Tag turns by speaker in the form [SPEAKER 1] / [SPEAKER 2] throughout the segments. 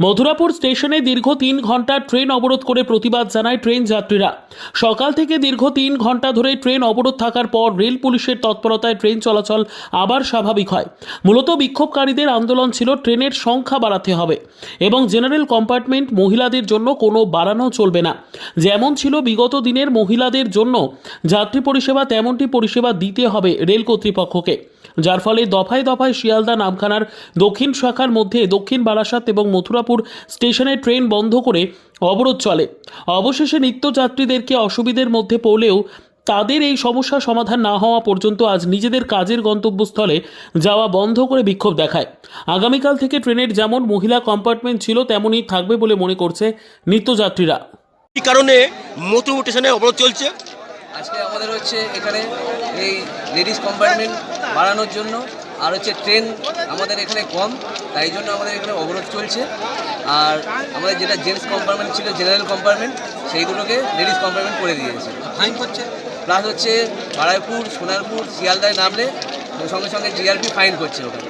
[SPEAKER 1] মথুরাপুর স্টেশনে দীর্ঘ তিন ঘণ্টা ট্রেন অবরোধ করে প্রতিবাদ জানায় ট্রেন যাত্রীরা। সকাল থেকে দীর্ঘ তিন ঘণ্টা ধরে ট্রেন অবরোধ থাকার পর রেল পুলিশের তৎপরতায় ট্রেন চলাচল আবার স্বাভাবিক হয়। মূলত বিক্ষোভকারীদের আন্দোলন ছিল ট্রেনের সংখ্যা বাড়াতে হবে এবং জেনারেল কম্পার্টমেন্ট মহিলাদের জন্য কোনো বাড়ানো চলবে না। যেমন ছিল বিগত দিনের মহিলাদের জন্য। যাত্রী পরিষেবা তেমনটি পরিষেবা দিতে হবে রেল কর্তৃপক্ষকে। যার ফলে দফায় দফায় শিয়ালদা নামখানার দক্ষিণ শাখার মধ্যে দক্ষিণ বারাসাত এবং মথুরাপুর স্টেশনে ট্রেন বন্ধ করে অবরোধ চলে। অবশেষে নিত্যযাত্রীদেরকে অসুবিধের মধ্যে পড়লেও তাদের এই সমস্যা সমাধান না হওয়া পর্যন্ত আজ নিজেদের কাজের গন্তব্যস্থলে যাওয়া বন্ধ করে বিক্ষোভ দেখায়। আগামীকাল থেকে ট্রেনের যেমন মহিলা কম্পার্টমেন্ট ছিল তেমনই থাকবে বলে মনে করছে নিত্যযাত্রীরা।
[SPEAKER 2] কি কারণে মথুর স্টেশনে অবরোধ চলছে।
[SPEAKER 3] আজকে আমাদের হচ্ছে এখানে এই লেডিস কম্পার্টমেন্ট বাড়ানোর জন্য আর হচ্ছে ট্রেন আমাদের এখানে কম তাই জন্য আমাদের এখানে অবরোধ চলছে। আর আমাদের যেটা জেন্টস কম্পার্টমেন্ট ছিল জেনারেল কম্পার্টমেন্ট সেইগুলোকে লেডিস কম্পার্টমেন্ট করে দিয়েছে। ফাইন করছে? প্লাস হচ্ছে বারাইপুর সোনারপুর শিয়ালদায় নামলে সঙ্গে সঙ্গে জিআরপি ফাইন করছে ওখানে।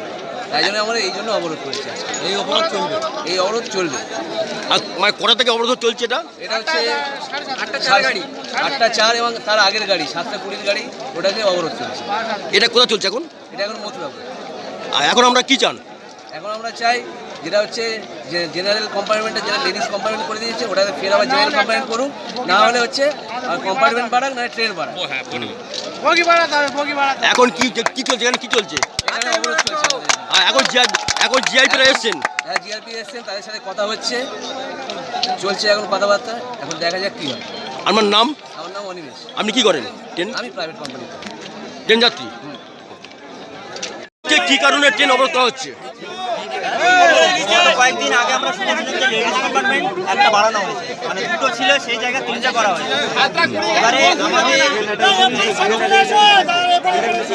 [SPEAKER 3] তাই জন্য আমরা এই জন্য অবরোধ করেছি আজকে। এই অবরোধ চলবে এই অবরোধ চলবে।
[SPEAKER 2] আর মানে কটা থেকে অবরোধ চলছে এটা?
[SPEAKER 3] এটা হচ্ছে আটটা চার গাড়ি। আটটা চার এবং তার আগের গাড়ি সাতটা কুড়ির গাড়ি ওটাকে অবরোধ চলছে।
[SPEAKER 2] এটা কোথায় চলছে এখন?
[SPEAKER 3] এটা এখন মথুরাপুর।
[SPEAKER 2] আর এখন আমরা কি চান?
[SPEAKER 3] এখন আমরা চাই যেটা হচ্ছে যে জেনারেল কম্পার্টমেন্টে যেটা লেডিস কম্পার্টমেন্ট করে দিয়েছে ওটাকে ফের আবার জেনারেল কম্পার্টমেন্ট করুক না হলে হচ্ছে কম্পার্টমেন্ট বাড়াক না ট্রেন বাড়াক।
[SPEAKER 2] এখন কি কি চলছে এখানে কি চলছে?
[SPEAKER 3] এখানে
[SPEAKER 2] আর এখন জিআই এখন জিআইপিরা এসছেন।
[SPEAKER 3] যারা জিআরপি এসছেন তাদের সাথে কথা হচ্ছে। চলছে এখন কথাবার্তা এখন দেখা যাক কী হয়।
[SPEAKER 2] আমার নাম?
[SPEAKER 3] আমার নাম অনিমেষ।
[SPEAKER 2] আপনি কি করেন? ট্রেন?
[SPEAKER 3] আমি প্রাইভেট কোম্পানি
[SPEAKER 2] ট্রেন যাত্রী? কে কি কারণে ট্রেন অবরোধ করা হচ্ছে?
[SPEAKER 4] কয়েকদিন আগে আমরা শুনেছিলাম যে লেডিস কম্পার্টমেন্ট একটা বাড়ানো হয়েছে। মানে দুটো ছিল, সেই জায়গায় তিনটা করা হয়েছে। এবারে আমাদের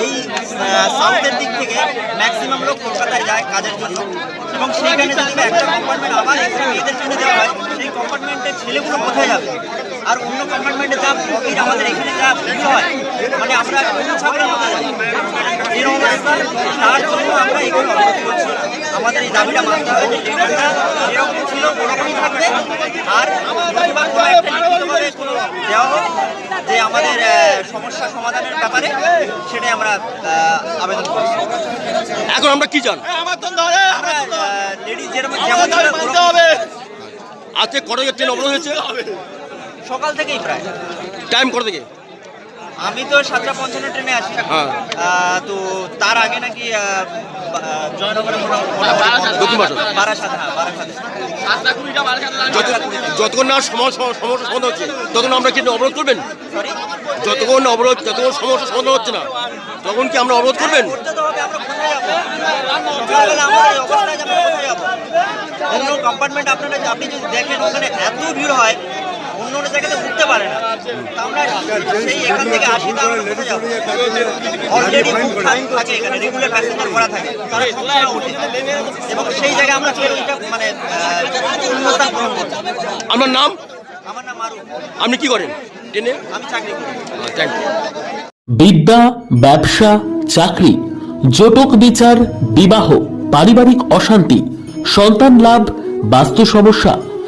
[SPEAKER 4] এই সাউথের দিক থেকে ম্যাক্সিমাম লোক কলকাতায় যায় কাজের জন্য। এবং সেইখানে যদি একটা কম্পার্টমেন্ট আবার এক্সট্রা মেয়েদের জন্য দেওয়া হয়, সেই কম্পার্টমেন্টের ছেলেগুলো কোথায় যাবে? আর অন্য কম্পার্টমেন্টে যা আমাদের এখানে যা হয় মানে আমরা ছাগলের মতো তার জন্য আমরা এগুলো অবরোধ করছি। আমাদের এই দাবিটা মানতে হবে। যে ট্রেনটা যেরকম ছিল ওরকমই থাকবে। আর দেওয়া হোক যে আমাদের সমস্যা সমাধানের ব্যাপারে সেটাই আমরা আবেদন করছি।
[SPEAKER 2] এখন আমরা কি
[SPEAKER 4] লেডিস যেরকম যেমন
[SPEAKER 2] আজকে ট্রেন অবরোধ হয়েছে?
[SPEAKER 4] সকাল থেকেই প্রায়।
[SPEAKER 2] টাইম কটা থেকে?
[SPEAKER 4] আমি তো সাতটা পঞ্চান্ন ট্রেনে আসি
[SPEAKER 2] হ্যাঁ।
[SPEAKER 4] তো তার আগে নাকি জয়নগরে
[SPEAKER 2] দক্ষিণ
[SPEAKER 4] হ্যাঁ
[SPEAKER 2] যতক্ষণ না সমস্যা সমাধান হচ্ছে ততক্ষণ আমরা কি অবরোধ করবেন? যতক্ষণ অবরোধ যতক্ষণ সমস্যা সমাধান হচ্ছে না তখন কি আমরা অবরোধ করবেন?
[SPEAKER 4] কম্পার্টমেন্ট আপনারা আপনি যদি দেখেন ওখানে এত ভিড় হয় অন্য অন্য জায়গাতে উঠতে পারে না তা আমরা সেই এখান থেকে আসি তা আমরা কোথায় যাব। অলরেডি থাকে এখানে রেগুলার প্যাসেঞ্জার ভরা থাকে তারা সবসময় ওঠে। এবং সেই জায়গায় আমরা ফের ওইটা মানে আহ, পূরণ করছি।
[SPEAKER 2] আমার নাম?
[SPEAKER 4] আমার নাম
[SPEAKER 2] আপনি কি করেন? ট্রেনে
[SPEAKER 4] আমি চাকরি করি।
[SPEAKER 1] বিদ্যা ব্যবসা চাকরি জটক বিচার বিবাহ পারিবারিক অশান্তি সন্তান লাভ বাস্তু সমস্যা